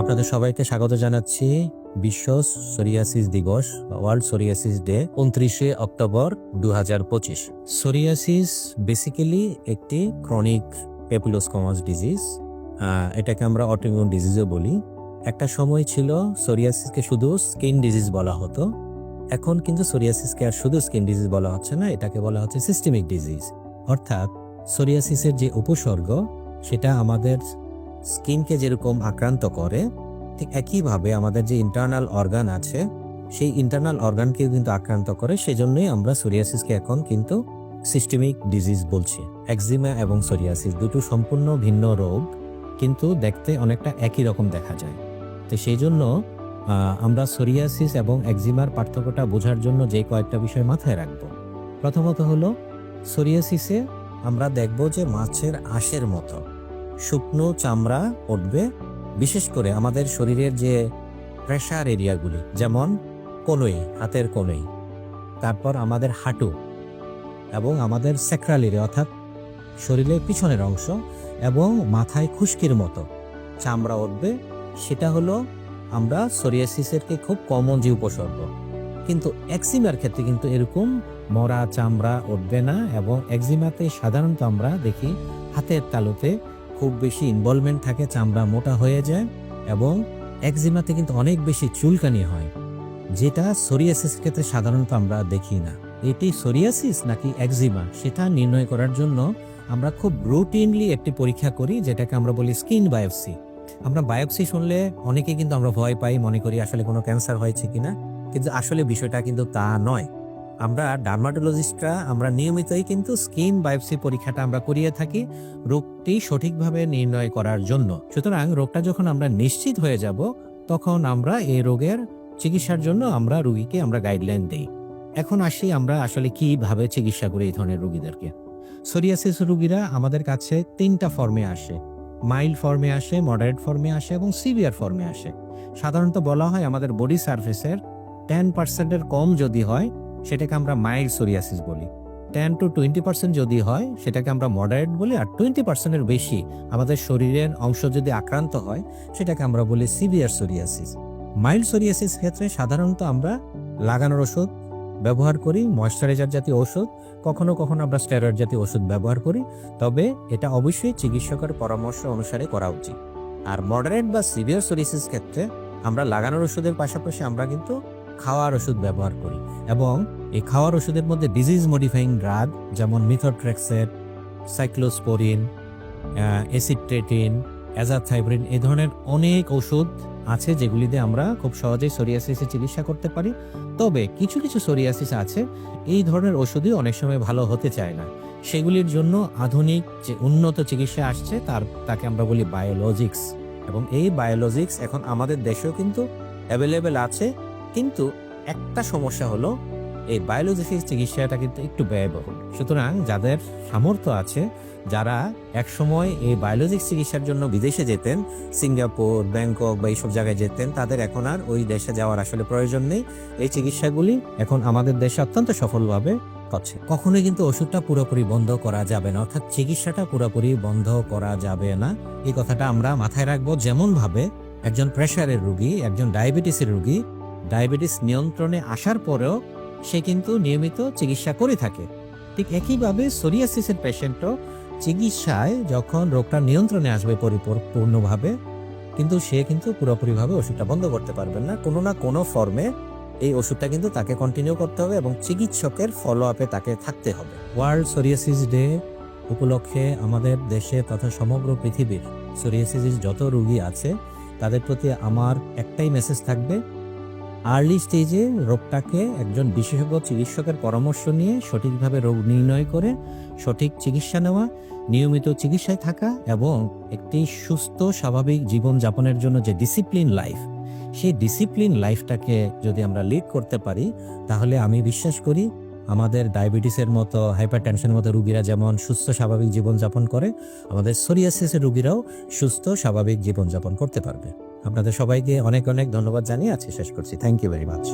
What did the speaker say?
আপনাদের সবাইকে স্বাগত জানাচ্ছি বিশ্ব সোরিয়াসিস দিবস ওয়ার্ল্ড সোরিয়াসিস ডে উনত্রিশে অক্টোবর দু হাজার পঁচিশ। সোরিয়াসিস বেসিক্যালি একটি ক্রনিক পেপুলোসকমাস ডিজিজ এটাকে আমরা অটোইমিউন ডিজিজও বলি। একটা সময় ছিল সোরিয়াসিসকে শুধু স্কিন ডিজিজ বলা হতো। এখন কিন্তু সোরিয়াসিসকে আর শুধু স্কিন ডিজিজ বলা হচ্ছে না, এটাকে বলা হচ্ছে সিস্টেমিক ডিজিজ অর্থাৎ সোরিয়াসিসের যে উপসর্গ, সেটা আমাদের স্কিনকে যেরকম আক্রান্ত করে, ঠিক একইভাবে আমাদের যে ইন্টারনাল অর্গান আছে, সেই ইন্টারনাল অর্গানকেও কিন্তু আক্রান্ত করে, সেজন্যই আমরা সোরিয়াসিসকে এখন কিন্তু সিস্টেমিক ডিজিজ বলছি। একজিমা এবং সোরিয়াসিস দুটো সম্পূর্ণ ভিন্ন রোগ, কিন্তু দেখতে অনেকটা একই রকম দেখা যায়। তো সেই জন্য আমরা সোরিয়াসিস এবং একজিমার পার্থক্যটা বোঝার জন্য যে কয়েকটা বিষয় মাথায় রাখব। প্রথমত হলো সোরিয়াসিসে আমরা দেখব যে মাছের আঁশের মতো। শুকনো চামড়া উঠবে বিশেষ করে আমাদের শরীরের যে প্রেশার এরিয়াগুলি যেমন কোনোই, হাতের কোনোই, তারপর আমাদের হাঁটু এবং আমাদের স্যাক্রাল এরিয়া অর্থাৎ শরীরের পিছনের অংশ এবং মাথায় খুশকির মতো চামড়া উঠবে। সেটা হলো আমরা সোরিয়াসিসেরকে খুব কমন যে উপসর্গ। কিন্তু একজিমার ক্ষেত্রে কিন্তু এরকম মরা চামড়া উঠবে না এবং একজিমাতে সাধারণত আমরা দেখি হাতের তালুতে খুব বেশি ইনভলভমেন্ট থাকে, চামড়া মোটা হয়ে যায় এবং একজিমাতে কিন্তু অনেক বেশি চুলকানি হয়, যেটা সোরিয়াসিস ক্ষেত্রে সাধারণত আমরা দেখি না। এটি সোরিয়াসিস নাকি একজিমা সেটা নির্ণয় করার জন্য আমরা খুব রুটিনলি একটি পরীক্ষা করি, যেটাকে আমরা বলি স্কিন বায়োপসি আমরা বায়োপসি শুনলে অনেকে কিন্তু আমরা ভয় পাই, মনে করি আসলে কোনো ক্যান্সার হয়েছে কিনা। কিন্তু আসলে বিষয়টা কিন্তু তা নয়। আমরা ডার্মাটোলজিস্টরা, আমরা নিয়মিতই কিন্তু স্কিন বায়োপসি পরীক্ষাটা আমরা করিয়ে থাকি রোগটি সঠিকভাবে নির্ণয় করার জন্য। সুতরাং রোগটা যখন আমরা নিশ্চিত হয়ে যাব, তখন আমরা এই রোগের চিকিৎসার জন্য আমরা রুগীকে আমরা গাইডলাইন দেই। এখন আসি আমরা আসলে কীভাবে চিকিৎসা করি এই ধরনের রোগীদেরকে। সোরিয়াসিস রুগীরা আমাদের কাছে তিনটা ফর্মে আসে। মাইল্ড ফর্মে আসে, মডারেট ফর্মে আসে এবং সিভিয়ার ফর্মে আসে। সাধারণত বলা হয় আমাদের বডি সার্ফেসের টেন পার্সেন্টের কম যদি হয়, সেটাকে আমরা মাইল্ড সোরিয়াসিস বলি। টেন টু টোয়েন্টি পার্সেন্ট যদি হয়, সেটাকে আমরা মডারেট বলি, আর টোয়েন্টি পার্সেন্টের বেশি আমাদের শরীরের অংশ যদি আক্রান্ত হয়, সেটাকে আমরা বলি সিভিয়ার সোরিয়াসিস মাইল্ড সোরিয়াসিস ক্ষেত্রে সাধারণত আমরা লাগানোর ওষুধ ব্যবহার করি ময়শ্চারাইজার জাতীয় ওষুধ। কখনো কখনো আমরা স্টেরয়েড জাতীয় ওষুধ ব্যবহার করি, তবে এটা অবশ্যই চিকিৎসকের পরামর্শ অনুসারে করা উচিত। আর মডারেট বা সিভিয়ার সোরিয়াসিস ক্ষেত্রে আমরা লাগানোর ওষুধের পাশাপাশি আমরা কিন্তু খাওয়ার ওষুধ ব্যবহার করি এবং এই খাওয়ার ওষুধের মধ্যে ডিজিজ মডিফাইং ড্রাগ যেমন মিথোট্রেক্সেট সাইক্লোস্পোরিন এসিট্রেটিন অ্যাজাথাইব্রিন এই ধরনের অনেক ওষুধ আছে যেগুলিতে আমরা খুব সহজেই সোরিয়াসিসের চিকিৎসা করতে পারি। তবে কিছু কিছু সোরিয়াসিস আছে, এই ধরনের ওষুধই অনেক সময় ভালো হতে চায় না। সেগুলির জন্য আধুনিক যে উন্নত চিকিৎসা আসছে, তার, তাকে আমরা বলি বায়োলজিক্স এবং এই বায়োলজিক্স এখন আমাদের দেশেও কিন্তু অ্যাভেলেবেল আছে। কিন্তু একটা সমস্যা হলো, এই বায়োলজিক্স চিকিৎসাটা কিন্তু একটু ব্যয়বহুল। সুতরাং যাদের সামর্থ্য আছে, যারা একসময় এই বায়োলজিক চিকিৎসার জন্য বিদেশে যেতেন, সিঙ্গাপুর, ব্যাংকক বা এইসব জায়গায় যেতেন, তাদের এখন আর ওই দেশে যাওয়ার আসলে প্রয়োজন নেই। এই চিকিৎসাগুলি এখন আমাদের দেশে অত্যন্ত সফলভাবে হচ্ছে। কখনোই কিন্তু ওষুধটা পুরোপুরি বন্ধ করা যাবে না, অর্থাৎ চিকিৎসাটা পুরোপুরি বন্ধ করা যাবে না। এই কথাটা আমরা মাথায় রাখব যেমনভাবে একজন প্রেশারের রুগী, একজন ডায়াবেটিসের রোগী ডায়াবেটিস নিয়ন্ত্রণে আসার পরেও সে কিন্তু নিয়মিত চিকিৎসা করে থাকে। ঠিক একইভাবে সোরিয়াসিসের পেশেন্টও চিকিৎসায় যখন রোগটা নিয়ন্ত্রণে আসবে পরিপূর্ণভাবে, কিন্তু সে কিন্তু পুরোপুরিভাবে ওষুধটা বন্ধ করতে পারবেন না। কোনো না কোনো ফর্মে এই ওষুধটা কিন্তু তাকে কন্টিনিউ করতে হবে এবং চিকিৎসকের ফলো আপে তাকে থাকতে হবে। ওয়ার্ল্ড সোরিয়াসিস ডে উপলক্ষে আমাদের দেশে তথা সমগ্র পৃথিবীর সোরিয়াসিস যত রোগী আছে, তাদের প্রতি আমার একটাই মেসেজ থাকবে আর্লি স্টেজে রোগটাকে একজন বিশেষজ্ঞ চিকিৎসকের পরামর্শ নিয়ে সঠিকভাবে রোগ নির্ণয় করে, সঠিক চিকিৎসা নেওয়া, নিয়মিত চিকিৎসায় থাকা এবং একটি সুস্থ, স্বাভাবিক জীবন যাপনের জন্য যে ডিসিপ্লিন লাইফ সেই ডিসিপ্লিন লাইফটাকে যদি আমরা লিড করতে পারি, তাহলে আমি বিশ্বাস করি আমাদের ডায়াবেটিসের মতো হাইপার টেনশনের মতো রুগীরা যেমন সুস্থ, স্বাভাবিক জীবনযাপন করে, আমাদের সোরিয়াসিসের রুগীরাও সুস্থ, স্বাভাবিক জীবনযাপন করতে পারবে। আপনাদের সবাইকে অনেক অনেক ধন্যবাদ জানিয়ে আজকে শেষ করছি। Thank you very much